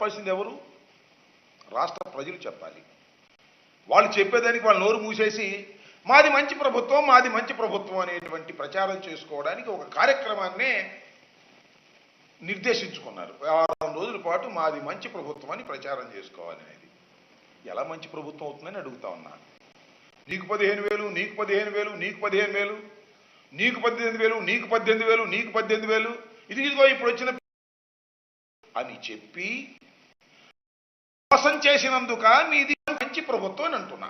చెప్పాల్సింది ఎవరు? రాష్ట్ర ప్రజలు చెప్పాలి. వాళ్ళు చెప్పేదానికి వాళ్ళు నోరు మూసేసి మాది మంచి ప్రభుత్వం మాది మంచి ప్రభుత్వం అనేటువంటి ప్రచారం చేసుకోవడానికి ఒక కార్యక్రమాన్నే నిర్దేశించుకున్నారు. వారం రోజుల పాటు మాది మంచి ప్రభుత్వం అని ప్రచారం చేసుకోవాలి అనేది. ఎలా మంచి ప్రభుత్వం అవుతుందని అడుగుతా ఉన్నా. నీకు పదిహేను వేలు నీకు పదిహేను వేలు నీకు పదిహేను వేలు నీకు పద్దెనిమిది వేలు నీకు పద్దెనిమిది వేలు నీకు పద్దెనిమిది వేలు. ఇది ఇదిగో ఇప్పుడు వచ్చిన అని చెప్పి మోసం చేసినందుక మీది మంచి ప్రభుత్వం అని అంటున్నా.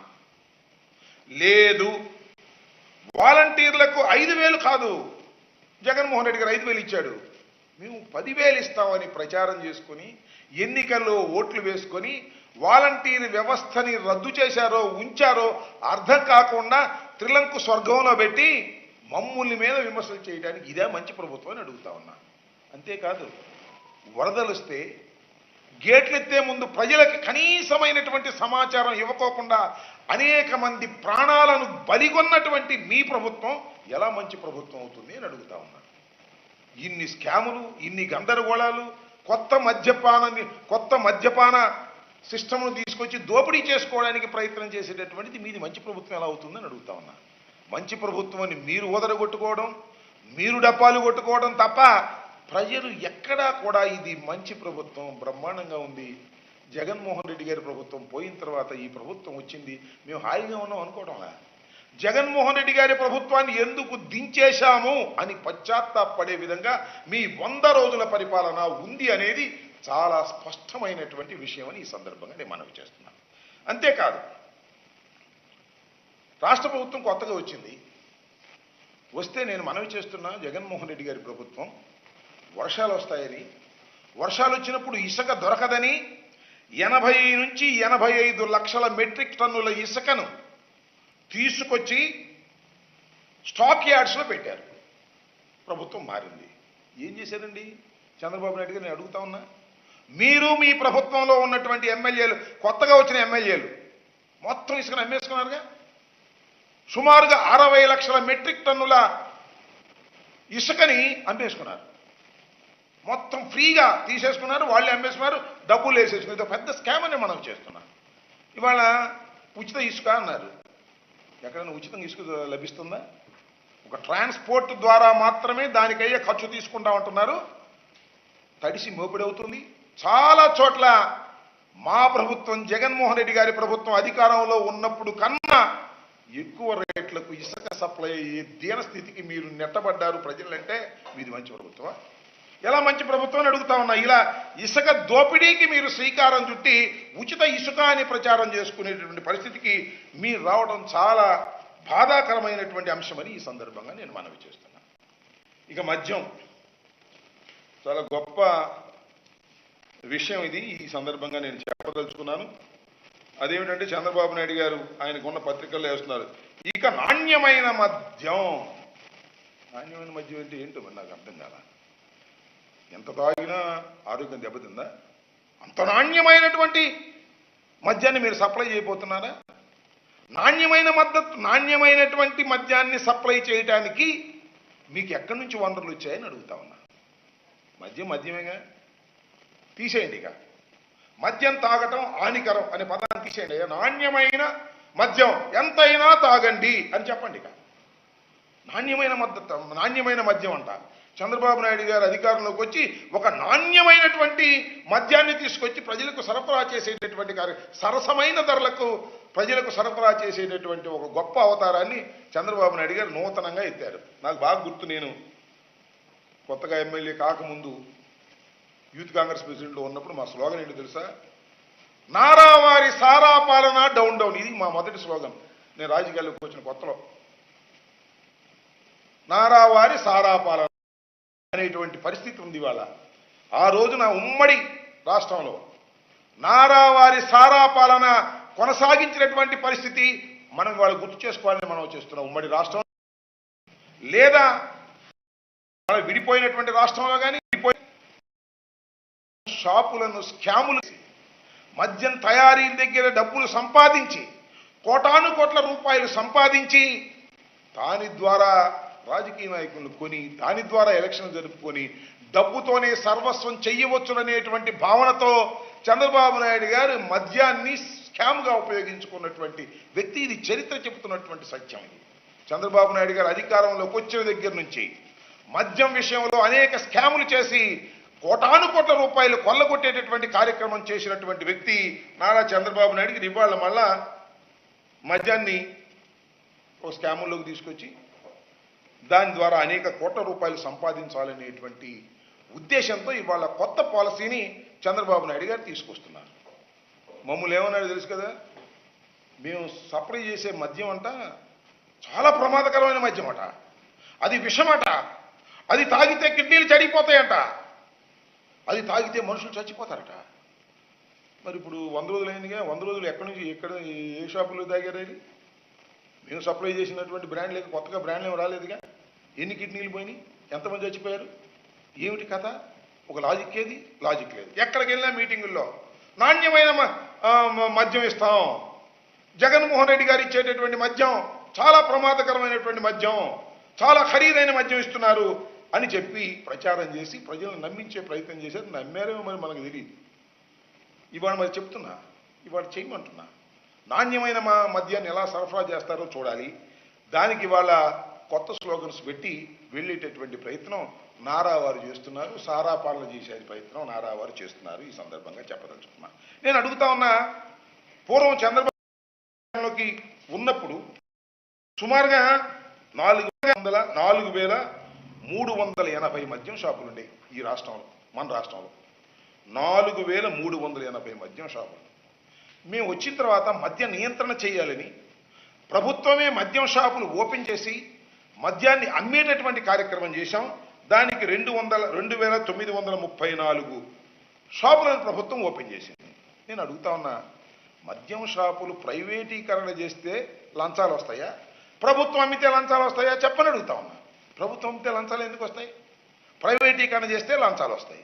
లేదు వాలంటీర్లకు ఐదు వేలు కాదు. జగన్మోహన్ రెడ్డి గారు ఐదు వేలు ఇచ్చాడు. మేము పదివేలు ఇస్తామని ప్రచారం చేసుకుని ఎన్నికల్లో ఓట్లు వేసుకొని వాలంటీర్ వ్యవస్థని రద్దు చేశారో ఉంచారో అర్థం కాకుండా త్రిలంకు స్వర్గంలో పెట్టి మమ్ముల్ని మీద విమర్శలు చేయడానికి ఇదే మంచి ప్రభుత్వం అని అడుగుతా ఉన్నా. అంతేకాదు వరదలు వస్తే గేట్లు ఎత్తే ముందు ప్రజలకు కనీసమైనటువంటి సమాచారం ఇవ్వకోకుండా అనేక మంది ప్రాణాలను బలిగొన్నటువంటి మీ ప్రభుత్వం ఎలా మంచి ప్రభుత్వం అవుతుంది అని అడుగుతా ఉన్నాను ఇన్ని స్కాములు ఇన్ని గందరగోళాలు కొత్త మద్యపాన కొత్త మద్యపాన సిస్టమ్ను తీసుకొచ్చి దోపిడీ చేసుకోవడానికి ప్రయత్నం చేసేటటువంటిది మీది మంచి ప్రభుత్వం ఎలా అవుతుందని అడుగుతా ఉన్నా. మంచి ప్రభుత్వం అని మీరు ఓదరగొట్టుకోవడం మీరు డప్పాలు కొట్టుకోవడం తప్ప ప్రజలు ఎక్కడా కూడా ఇది మంచి ప్రభుత్వం బ్రహ్మాండంగా ఉంది. జగన్మోహన్ రెడ్డి గారి ప్రభుత్వం పోయిన తర్వాత ఈ ప్రభుత్వం వచ్చింది. మేము హాయిగా ఉన్నాం అనుకోవడంలా జగన్మోహన్ రెడ్డి గారి ప్రభుత్వాన్ని ఎందుకు దించేశాము అని పశ్చాత్తాపడే విధంగా మీ వంద రోజుల పరిపాలన ఉంది అనేది చాలా స్పష్టమైనటువంటి విషయం అని ఈ సందర్భంగా నేను మనవి చేస్తున్నాను. అంతేకాదు రాష్ట్ర ప్రభుత్వం కొత్తగా వచ్చింది. వస్తే నేను మనవి చేస్తున్నా జగన్మోహన్ రెడ్డి గారి ప్రభుత్వం వర్షాలు వస్తాయని. వర్షాలు వచ్చినప్పుడు ఇసుక దొరకదని. ఎనభై నుంచి ఎనభై ఐదు లక్షల మెట్రిక్ టన్నుల ఇసుకను తీసుకొచ్చి స్టాక్ యార్డ్స్లో పెట్టారు. ప్రభుత్వం మారింది. ఏం చేశారండి? చంద్రబాబు నాయుడు గారు నేను అడుగుతా ఉన్నా. మీరు మీ ప్రభుత్వంలో ఉన్నటువంటి ఎమ్మెల్యేలు కొత్తగా వచ్చిన ఎమ్మెల్యేలు మొత్తం ఇసుకను అమ్మేసుకున్నారుగా? సుమారుగా అరవై లక్షల మెట్రిక్ టన్నుల ఇసుకని అమ్మేసుకున్నారు. మొత్తం ఫ్రీగా తీసేసుకున్నారు. వాళ్ళు అమ్మేసుకున్నారు డబ్బులు వేసేసుకున్నారు. ఇది పెద్ద స్కామ్ అని మనం చేస్తున్నాం. ఇవాళ ఉచిత ఇసుక అన్నారు. ఎక్కడైనా ఉచితంగా ఇసుక లభిస్తుందా? ఒక ట్రాన్స్పోర్ట్ ద్వారా మాత్రమే దానికయ్యే ఖర్చు తీసుకుంటా ఉంటున్నారు. తడిసి మోపిడవుతుంది చాలా చోట్ల మా ప్రభుత్వం జగన్మోహన్ రెడ్డి గారి ప్రభుత్వం అధికారంలో ఉన్నప్పుడు కన్నా ఎక్కువ రేట్లకు ఇసుక సప్లై అయ్యే దీన స్థితికి మీరు నెట్టబడ్డారు ప్రజలంటే మీది మంచి ప్రభుత్వం ఎలా మంచి ప్రభుత్వం అడుగుతా ఉన్నా? ఇలా ఇసుక దోపిడీకి మీరు శ్రీకారం చుట్టి ఉచిత ఇసుక అని ప్రచారం చేసుకునేటటువంటి పరిస్థితికి మీరు రావడం చాలా బాధాకరమైనటువంటి అంశమని ఈ సందర్భంగా నేను మనవి చేస్తున్నాను ఇక మద్యం. చాలా గొప్ప విషయం ఇది. ఈ సందర్భంగా నేను చెప్పదలుచుకున్నాను. అదేమిటంటే చంద్రబాబు నాయుడు గారు ఆయనకున్న పత్రికల్లో వేస్తున్నారు. ఇక నాణ్యమైన మద్యం. నాణ్యమైన మద్యం అంటే ఏంటో మరి నాకు అర్థం కాల? ఎంత తాగినా ఆరోగ్యం దెబ్బతిందా? అంత నాణ్యమైనటువంటి మద్యాన్ని మీరు సప్లై చేయబోతున్నారా? నాణ్యమైన మద్దతు నాణ్యమైనటువంటి మద్యాన్ని సప్లై చేయటానికి మీకు ఎక్కడి నుంచి వనరులు వచ్చాయని అడుగుతా ఉన్నా. మద్యం మద్యమేగా? తీసేయండి ఇక. మద్యం తాగటం హానికరం అనే పదాన్ని తీసేయండి. నాణ్యమైన మద్యం ఎంతైనా తాగండి అని చెప్పండి ఇక. నాణ్యమైన మద్దతు నాణ్యమైన మద్యం అంట చంద్రబాబు నాయుడు గారు అధికారంలోకి వచ్చి ఒక నాణ్యమైనటువంటి మద్యాన్ని తీసుకొచ్చి ప్రజలకు సరఫరా చేసేటటువంటి కార్య సరసమైన ధరలకు ప్రజలకు సరఫరా చేసేటటువంటి ఒక గొప్ప అవతారాన్ని చంద్రబాబు నాయుడు గారు నూతనంగా ఎత్తారు. నాకు బాగా గుర్తు నేను కొత్తగా ఎమ్మెల్యే కాకముందు యూత్ కాంగ్రెస్ ప్రెసిడెంట్లో ఉన్నప్పుడు మా స్లోగన్ ఏంటి తెలుసా? నారావారి సారా పాలన డౌన్ డౌన్. ఇది మా మొదటి స్లోగన్. నేను రాజకీయాల్లోకి వచ్చిన కొత్తలో. నారావారి సారా పాలన అనేటువంటి పరిస్థితి ఉంది ఇవాళ. ఆ రోజున ఉమ్మడి రాష్ట్రంలో నారావారి సారా పాలన కొనసాగించినటువంటి పరిస్థితి మనం వాళ్ళు గుర్తు చేసుకోవాలని మనం చేస్తున్నాం ఉమ్మడి రాష్ట్రం. లేదా మన విడిపోయినటువంటి రాష్ట్రంలో కానీ విడిపోయి షాపులను స్కాములు మద్యం తయారీ దగ్గర డబ్బులు సంపాదించి కోటాను కోట్ల రూపాయలు సంపాదించి దాని ద్వారా రాజకీయ నాయకులను కొని దాని ద్వారా ఎలక్షన్ జరుపుకొని డబ్బుతోనే సర్వస్వం చెయ్యవచ్చుననేటువంటి భావనతో చంద్రబాబు నాయుడు గారు మద్యాన్ని స్కామ్గా ఉపయోగించుకున్నటువంటి వ్యక్తి. ఇది చరిత్ర చెబుతున్నటువంటి సత్యం ఇది. చంద్రబాబు నాయుడు గారు అధికారంలోకి వచ్చే దగ్గర నుంచి మద్యం విషయంలో అనేక స్కాములు చేసి కోటాను కోట్ల రూపాయలు కొల్లగొట్టేటటువంటి కార్యక్రమం చేసినటువంటి వ్యక్తి నారా చంద్రబాబు నాయుడుకి ఇవాళ మళ్ళా మద్యాన్ని ఒక స్కాముల్లోకి తీసుకొచ్చి దాని ద్వారా అనేక కోట్ల రూపాయలు సంపాదించాలనేటువంటి ఉద్దేశంతో ఇవాళ కొత్త పాలసీని చంద్రబాబు నాయుడు గారు తీసుకొస్తున్నారు. మమ్మల్ని ఏమన్నాడు తెలుసు కదా? మేము సప్లై చేసే మద్యం అంట చాలా ప్రమాదకరమైన మద్యం అట. అది విషమట అది తాగితే కిడ్నీలు చెడిపోతాయంట అది తాగితే మనుషులు చచ్చిపోతారట. మరి ఇప్పుడు వంద రోజులు అయిందిగా వంద రోజులు ఎక్కడి నుంచి ఎక్కడ ఏ షాపులో తాగారు అది? మేము సప్లై చేసినటువంటి బ్రాండ్ లేక కొత్తగా బ్రాండ్లు ఏమి రాలేదుగా? ఎన్ని కిడ్నీలు పోయినాయి? ఎంతమంది చచ్చిపోయారు? ఏమిటి కథ? ఒక లాజిక్ ఏది? లాజిక్ లేదు. ఎక్కడికి వెళ్ళినా మీటింగుల్లో నాణ్యమైన మద్యం ఇస్తాం. జగన్మోహన్ రెడ్డి గారు ఇచ్చేటటువంటి మద్యం చాలా ప్రమాదకరమైనటువంటి మద్యం చాలా ఖరీదైన మద్యం ఇస్తున్నారు అని చెప్పి ప్రచారం చేసి ప్రజలను నమ్మించే ప్రయత్నం చేశారు. నమ్మారేమో మరి మనకు తెలియదు ఇవాళ మరి చెప్తున్నా ఇవాళ చేయమంటున్నా. నాణ్యమైన మా మద్యాన్ని ఎలా సరఫరా చేస్తారో చూడాలి. దానికి ఇవాళ కొత్త స్లోగన్స్ పెట్టి వెళ్ళేటటువంటి ప్రయత్నం నారా వారు చేస్తున్నారు. సారా పాలన చేసే ప్రయత్నం నారా వారు చేస్తున్నారు. ఈ సందర్భంగా చెప్పదలుచుకున్నా. నేను అడుగుతా ఉన్నా పూర్వం చంద్రబాబులోకి ఉన్నప్పుడు సుమారుగా నాలుగు వందల నాలుగు వేల మూడు వందల ఎనభై మద్యం షాపులు ఉండేవి ఈ రాష్ట్రంలో మన రాష్ట్రంలో. నాలుగు వేల మూడు వందల ఎనభై మద్యం షాపులు. మేము వచ్చిన తర్వాత మద్య నియంత్రణ చేయాలని ప్రభుత్వమే మద్యం షాపులు ఓపెన్ చేసి మద్యాన్ని అమ్మేటటువంటి కార్యక్రమం చేశాం. దానికి రెండు వందల రెండు వేల తొమ్మిది వందల ముప్పై నాలుగు షాపులను ప్రభుత్వం ఓపెన్ చేసింది. నేను అడుగుతా ఉన్నా మద్యం షాపులు ప్రైవేటీకరణ చేస్తే లంచాలు వస్తాయా? ప్రభుత్వం అమ్మితే లంచాలు వస్తాయా? చెప్పని అడుగుతా ఉన్నా. ప్రభుత్వం అమ్మితే లంచాలు ఎందుకు వస్తాయి? ప్రైవేటీకరణ చేస్తే లంచాలు వస్తాయి.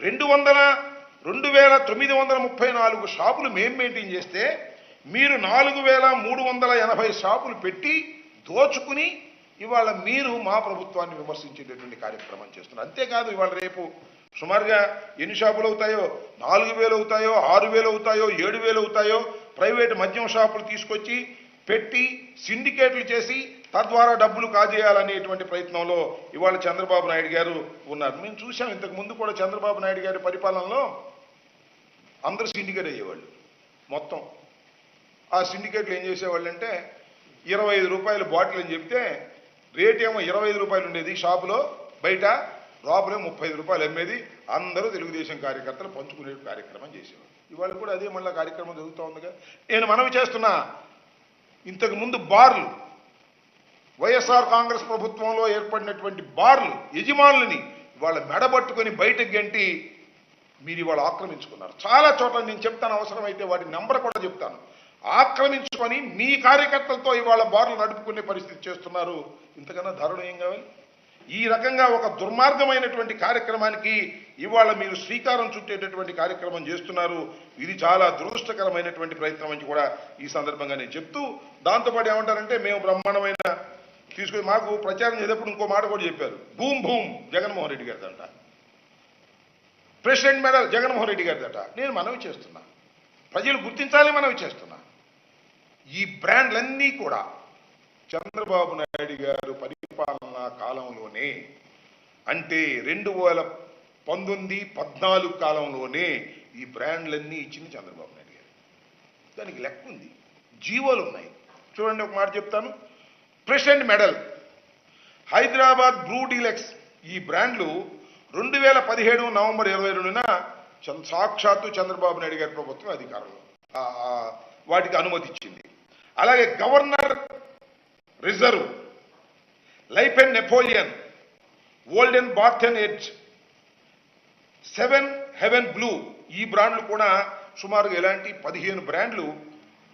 రెండు వందల రెండు వేల తొమ్మిది వందల ముప్పై నాలుగు షాపులు మేం మెయింటైన్ చేస్తే మీరు నాలుగు వేల మూడు వందల ఎనభై షాపులు పెట్టి దోచుకుని ఇవాళ మీరు మా ప్రభుత్వాన్ని విమర్శించేటటువంటి కార్యక్రమం చేస్తున్నారు. అంతేకాదు ఇవాళ రేపు సుమారుగా ఎన్ని షాపులు అవుతాయో? నాలుగు వేలు అవుతాయో? ఆరు వేలు అవుతాయో? ఏడు వేలు అవుతాయో? ప్రైవేట్ మద్యం షాపులు తీసుకొచ్చి పెట్టి సిండికేట్లు చేసి తద్వారా డబ్బులు కాజేయాలనేటువంటి ప్రయత్నంలో ఇవాళ చంద్రబాబు నాయుడు గారు ఉన్నారు. మేము చూసాం ఇంతకు ముందు కూడా చంద్రబాబు నాయుడు గారి పరిపాలనలో అందరూ సిండికేట్ అయ్యేవాళ్ళు మొత్తం. ఆ సిండికేట్లు ఏం చేసేవాళ్ళు అంటే ఇరవై ఐదు రూపాయల బాటిల్ అని చెప్తే రేట్ ఏమో ఇరవై ఐదు రూపాయలు ఉండేది షాపులో బయట లోపలే ముప్పై ఐదు రూపాయలు అమ్మేది. అందరూ తెలుగుదేశం కార్యకర్తలు పంచుకునే కార్యక్రమం చేసేవారు. ఇవాళ కూడా అదే మళ్ళీ కార్యక్రమం జరుగుతూ ఉందిగా. నేను మనవి చేస్తున్నా ఇంతకుముందు బార్లు వైఎస్ఆర్ కాంగ్రెస్ ప్రభుత్వంలో ఏర్పడినటువంటి బార్లు యజమానులని వాళ్ళ మెడబట్టుకొని బయటకు గంటి మీరు ఇవాళ ఆక్రమించుకున్నారు. చాలా చోట్ల నేను చెప్తాను అవసరమైతే వాటి నెంబర్ కూడా చెప్తాను. ఆక్రమించుకొని మీ కార్యకర్తలతో ఇవాళ బార్లు నడుపుకునే పరిస్థితి చేస్తున్నారు. ఇంతకన్నా దారుణం ఏం కావాలి? ఈ రకంగా ఒక దుర్మార్గమైనటువంటి కార్యక్రమానికి ఇవాళ మీరు శ్రీకారం చుట్టేటటువంటి కార్యక్రమం చేస్తున్నారు. ఇది చాలా దురదృష్టకరమైనటువంటి ప్రయత్నం అని కూడా ఈ సందర్భంగా నేను చెప్తూ దాంతోపాటు ఏమంటారంటే మేము బ్రహ్మాండమైన తీసుకొని మాకు ప్రచారం చేసేటప్పుడు ఇంకో మాట కూడా చెప్పారు. భూమ్ భూమ్ జగన్మోహన్ రెడ్డి గారిదంట. ప్రెసిడెంట్ మెడల్ జగన్మోహన్ రెడ్డి గారిదట. నేను మనవి చేస్తున్నా. ప్రజలు గుర్తించాలని మనవి చేస్తున్నా. ఈ బ్రాండ్లన్నీ కూడా చంద్రబాబు నాయుడు గారు పరిపాలనా కాలంలోనే అంటే రెండు వేల పంతొమ్మిది పద్నాలుగు కాలంలోనే ఈ బ్రాండ్లన్నీ ఇచ్చింది చంద్రబాబు నాయుడు గారు. దానికి లెక్క ఉంది. జీవోలు ఉన్నాయి. చూడండి ఒక మాట చెప్తాను. President medal Hyderabad brew deluxe ఈ బ్రాండ్లు రెండు వేల పదిహేడు నవంబర్ ఇరవై రెండున సాక్షాత్తు చంద్రబాబు నాయుడు గారి ప్రభుత్వం అధికారంలో వాటికి అనుమతి ఇచ్చింది. అలాగే governor reserve life and Napoleon olden బార్థెన్ ఎడ్జ్ సెవెన్ హెవెన్ బ్లూ ఈ బ్రాండ్లు కూడా సుమారుగా ఇలాంటి పదిహేను బ్రాండ్లు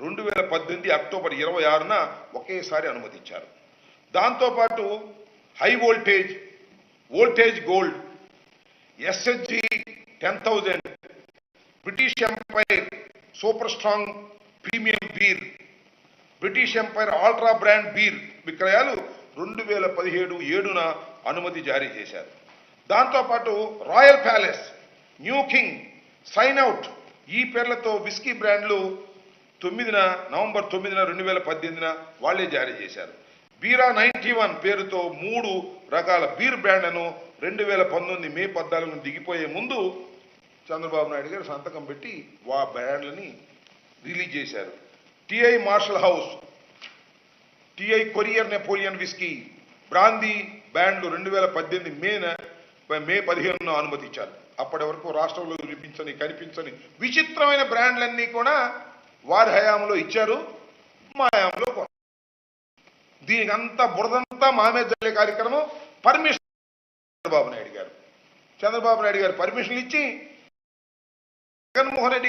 రెండు వేల పద్దెనిమిది అక్టోబర్ ఇరవై ఆరున ఒకేసారి అనుమతించారు. దాంతోపాటు high voltage voltage gold SHG ten thousand British Empire super strong premium beer British Empire ultra brand beer విక్రయాలు రెండు వేల పదిహేడు ఏడున అనుమతి జారీ చేశారు. దాంతోపాటు royal palace new king sign out ఈ పేర్లతో విస్కీ బ్రాండ్లు తొమ్మిదిన నవంబర్ తొమ్మిదిన రెండు వేల పద్దెనిమిదిన వాళ్ళే జారీ చేశారు. బీరా నైన్టీ వన్ పేరుతో మూడు రకాల బీర్ బ్రాండ్లను రెండు వేల పంతొమ్మిది మే పద్నాలుగున దిగిపోయే ముందు చంద్రబాబు నాయుడు గారు సంతకం పెట్టి వా బ్రాండ్లని రిలీజ్ చేశారు. TI marshal house TI courier Napoleon whisky brandy బ్యాండ్లు రెండు వేల పద్దెనిమిది మే మే పదిహేనున అనుమతించారు. అప్పటి వరకు రాష్ట్రంలో వినిపించని కనిపించని విచిత్రమైన బ్రాండ్లన్నీ కూడా వారి హయాంలో ఇచ్చారు. మా హయాంలో దీనికి బురదంతా మామే జల్లే కార్యక్రమం. పర్మిషన్ చంద్రబాబు నాయుడు గారు. చంద్రబాబు నాయుడు గారు పర్మిషన్ ఇచ్చి జగన్మోహన్ రెడ్డి